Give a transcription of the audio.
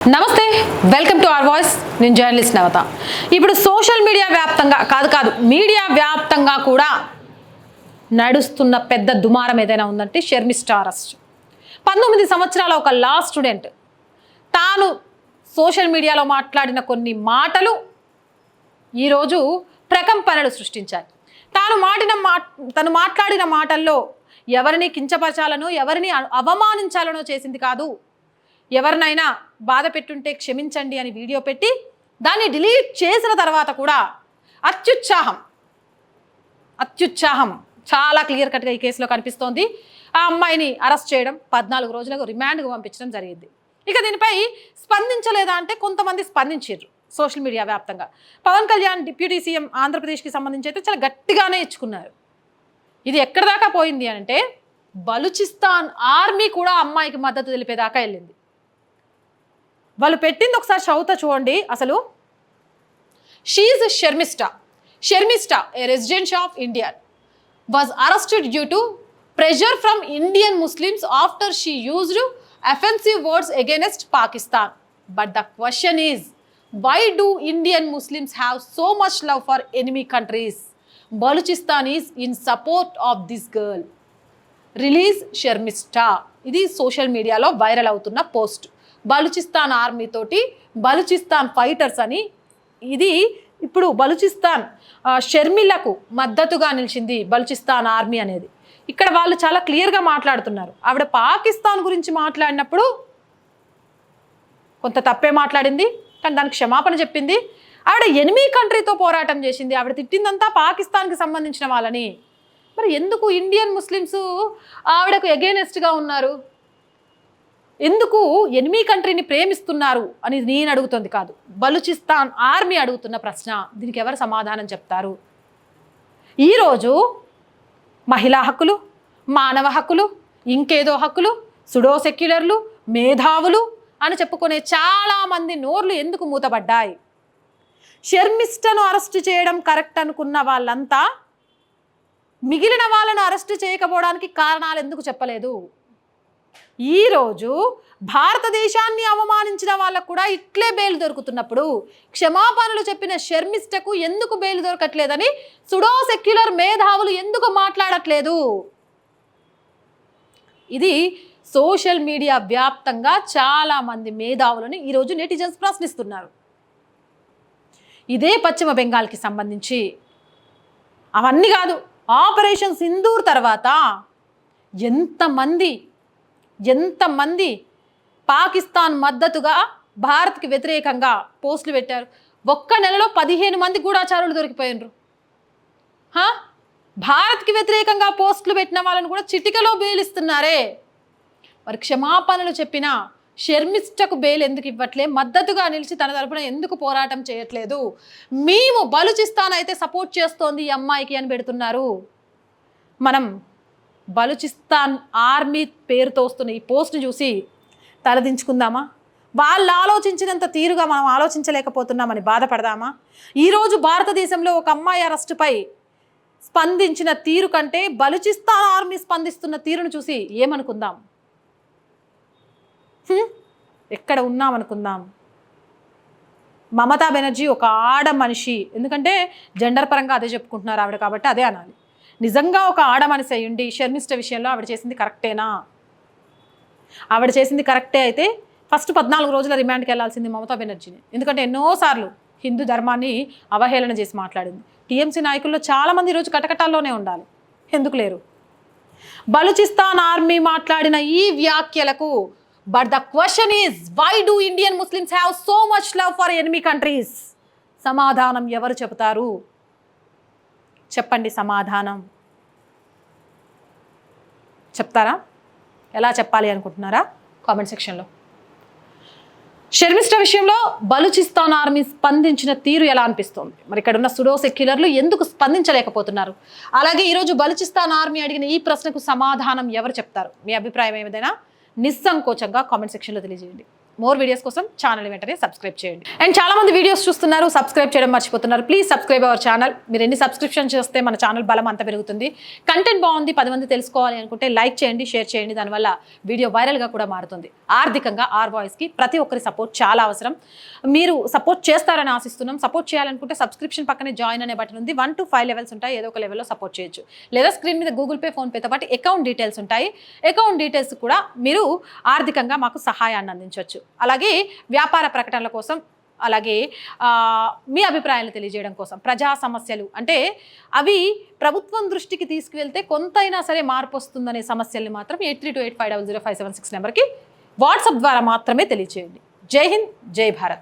నమస్తే welcome to our voice. నేను journalist Navata. ఇప్పుడు సోషల్ మీడియా వ్యాప్తంగా కాదు కాదు మీడియా వ్యాప్తంగా కూడా నడుస్తున్న పెద్ద దుమారం ఏదైనా ఉందంటే షర్మిస్టా అరెస్ట్. పంతొమ్మిది సంవత్సరాల ఒక లా స్టూడెంట్ తాను సోషల్ మీడియాలో మాట్లాడిన కొన్ని మాటలు ఈరోజు ప్రకంపనలు సృష్టించాయి. తాను మాటిన మా తను మాట్లాడిన మాటల్లో ఎవరిని కించపరచాలనో ఎవరిని అవమానించాలనో చేసింది కాదు ఎవరినైనా బాధ పెట్టుంటే క్షమించండి అని వీడియో పెట్టి దాన్ని డిలీట్ చేసిన తర్వాత కూడా అత్యుత్సాహం అత్యుత్సాహం చాలా క్లియర్ కట్గా ఈ కేసులో కనిపిస్తోంది. ఆ అమ్మాయిని అరెస్ట్ చేయడం పద్నాలుగు రోజులకు రిమాండ్కు పంపించడం జరిగింది. ఇక దీనిపై స్పందించలేదా అంటే కొంతమంది స్పందించారు సోషల్ మీడియా వ్యాప్తంగా. పవన్ కళ్యాణ్ డిప్యూటీ సీఎం ఆంధ్రప్రదేశ్కి సంబంధించి అయితే చాలా గట్టిగానే ఇచ్చుకున్నారు. ఇది ఎక్కడ దాకా పోయింది అంటే బలుచిస్తాన్ ఆర్మీ కూడా అమ్మాయికి మద్దతు తెలిపేదాకా వెళ్ళింది. వాళ్ళు పెట్టింది ఒకసారి చదువుతా చూడండి. అసలు she Sharmistha Sharmistha a resident of India was arrested due to pressure from Indian Muslims after she used offensive words against Pakistan but the question is why do Indian Muslims have so much love for enemy countries Balochistan is in support of this girl release Sharmistha ఇది social మీడియాలో viral అవుతున్న post Balochistan ఆర్మీతోటి Balochistan fighters అని ఇది ఇప్పుడు బలుచిస్తాన్ షర్మిలకు మద్దతుగా నిలిచింది బలుచిస్తాన్ ఆర్మీ అనేది. ఇక్కడ వాళ్ళు చాలా క్లియర్గా మాట్లాడుతున్నారు. ఆవిడ పాకిస్తాన్ గురించి మాట్లాడినప్పుడు కొంత తప్పే మాట్లాడింది కానీ దానికి క్షమాపణ చెప్పింది. ఆవిడ ఎనిమి కంట్రీతో పోరాటం చేసింది. ఆవిడ తిట్టిందంతా పాకిస్తాన్కి సంబంధించిన వాళ్ళని. మరి ఎందుకు ఇండియన్ ముస్లిమ్స్ ఆవిడకు ఎగేనెస్ట్గా ఉన్నారు? ఎందుకు ఎనిమీ కంట్రీని ప్రేమిస్తున్నారు అని నేను అడుగుతుంది కాదు. బలుచిస్తాన్ ఆర్మీ అడుగుతున్న ప్రశ్న. దీనికి ఎవరు సమాధానం చెప్తారు? ఈరోజు మహిళా హక్కులు మానవ హక్కులు ఇంకేదో హక్కులు సుడో సెక్యులర్లు మేధావులు అని చెప్పుకునే చాలామంది నోర్లు ఎందుకు మూతపడ్డాయి? షర్మిస్టను అరెస్ట్ చేయడం కరెక్ట్ అనుకున్న వాళ్ళంతా మిగిలిన వాళ్ళను అరెస్ట్ చేయకపోవడానికి కారణాలు ఎందుకు చెప్పలేదు? ఈరోజు భారతదేశాన్ని అవమానించిన వాళ్ళకు కూడా ఇట్లే బెయిల్ దొరుకుతున్నప్పుడు క్షమాపణలు చెప్పిన షర్మిస్టకు ఎందుకు బెయిల్ దొరకట్లేదని సుడో సెక్యులర్ మేధావులు ఎందుకు మాట్లాడట్లేదు? ఇది సోషల్ మీడియా వ్యాప్తంగా చాలా మంది మేధావులను ఈరోజు నెటిజన్స్ ప్రశ్నిస్తున్నారు. ఇదే పశ్చిమ బెంగాల్కి సంబంధించి. అవన్నీ కాదు ఆపరేషన్ సింధూర్ తర్వాత ఎంతమంది ఎంతమంది పాకిస్తాన్ మద్దతుగా భారత్కి వ్యతిరేకంగా పోస్టులు పెట్టారు? ఒక్క నెలలో పదిహేను మంది గూఢాచారులు దొరికిపోయినరు. భారత్కి వ్యతిరేకంగా పోస్టులు పెట్టిన వాళ్ళని కూడా చిటికలో బెయిలిస్తున్నారే మరి క్షమాపణలు చెప్పిన షర్మిష్టకు బెయిల్ ఎందుకు ఇవ్వట్లే? మద్దతుగా నిలిచి తన తరపున ఎందుకు పోరాటం చేయట్లేదు? మేము బలుచిస్తాన్ అయితే సపోర్ట్ చేస్తోంది ఈ అమ్మాయికి అని పెడుతున్నారు. మనం బలుచిస్తాన్ ఆర్మీ పేరుతో వస్తున్న ఈ పోస్ట్ని చూసి తలదించుకుందామా? వాళ్ళు ఆలోచించినంత తీరుగా మనం ఆలోచించలేకపోతున్నామని బాధపడదామా? ఈరోజు భారతదేశంలో ఒక అమ్మాయి అరెస్టుపై స్పందించిన తీరు కంటే బలుచిస్తాన్ ఆర్మీ స్పందిస్తున్న తీరును చూసి ఏమనుకుందాం? ఎక్కడ ఉన్నామనుకుందాం? మమతా బెనర్జీ ఒక ఆడ మనిషి. ఎందుకంటే జెండర్ పరంగా అదే చెప్పుకుంటున్నారు ఆవిడ కాబట్టి అదే అనాలి. నిజంగా ఒక ఆడ మనిషి అయ్యుండి షర్మిష్ట విషయంలో ఆవిడ చేసింది కరెక్టేనా? ఆవిడ చేసింది కరెక్టే అయితే ఫస్ట్ పద్నాలుగు రోజుల రిమాండ్కి వెళ్ళాల్సింది మమతా బెనర్జీని. ఎందుకంటే ఎన్నోసార్లు హిందూ ధర్మాన్ని అవహేళన చేసి మాట్లాడింది. టీఎంసీ నాయకుల్లో చాలామంది ఈరోజు కటకటాల్లోనే ఉండాలి. ఎందుకు లేరు? బలూచిస్తాన్ ఆర్మీ మాట్లాడిన ఈ వ్యాఖ్యలకు but the question is why do Indian Muslims have so much love for enemy countries సమాధానం ఎవరు చెబుతారు? చెప్పండి సమాధానం. చెప్తారా? ఎలా చెప్పాలి అనుకుంటున్నారా? కామెంట్ సెక్షన్లో. షర్మిష్ట విషయంలో బలూచిస్తాన్ ఆర్మీ స్పందించిన తీరు ఎలా అనిపిస్తోంది? మరి ఇక్కడ ఉన్న సుడో సెక్యులర్లు ఎందుకు స్పందించలేకపోతున్నారు? అలాగే ఈరోజు బలూచిస్తాన్ ఆర్మీ అడిగిన ఈ ప్రశ్నకు సమాధానం ఎవరు చెప్తారు? మీ అభిప్రాయం ఏదైనా నిస్సంకోచంగా కామెంట్ సెక్షన్లో తెలియజేయండి. మోర్ వీడియోస్ కోసం ఛానల్ వెంటనే సబ్స్క్రైబ్ చేయండి. అండ్ చాలా మంది వీడియోస్ చూస్తున్నారు సబ్స్క్రైబ్ చేయడం మర్చిపోతున్నారు. ప్లీజ్ సబ్స్క్రైబ్ అవర్ ఛానల్ మీరు ఎన్ని సబ్స్క్రిప్షన్ చేస్తే మన ఛానల్ బలం అంత పెరుగుతుంది. కంటెంట్ బాగుంది పది మంది తెలుసుకోవాలి అనుకుంటే లైక్ చేయండి షేర్ చేయండి. దానివల్ల వీడియో వైరల్గా కూడా మారుతుంది. ఆర్థికంగా ఆర్ బాయ్స్కి ప్రతి ఒక్కరి సపోర్ట్ చాలా అవసరం. మీరు సపోర్ట్ చేస్తారని ఆశిస్తున్నాం. సపోర్ట్ చేయాలనుకుంటే సబ్స్క్రిప్షన్ పక్కనే జాయిన్ అనే బటన్ ఉంది. వన్ టు ఫైవ్ లెవెల్స్ ఉంటాయి. ఏదో ఒక లెవెల్లో సపోర్ట్ చేయొచ్చు. లేదా స్క్రీన్ మీద గూగుల్ పే ఫోన్పేతో పాటు అకౌంట్ డీటెయిల్స్ ఉంటాయి. అకౌంట్ డీటెయిల్స్ కూడా మీరు ఆర్థికంగా మాకు సహాయాన్ని అందించవచ్చు. అలాగే వ్యాపార ప్రకటనల కోసం అలాగే మీ అభిప్రాయాలు తెలియజేయడం కోసం ప్రజా సమస్యలు. అంటే అవి ప్రభుత్వం దృష్టికి తీసుకువెళ్తే కొంతైనా సరే మార్పు వస్తుందనే సమస్యల్ని మాత్రం eight three two eight five double zero five seven six నెంబర్కి వాట్సాప్ ద్వారా మాత్రమే తెలియజేయండి జై హింద్ జై భారత్.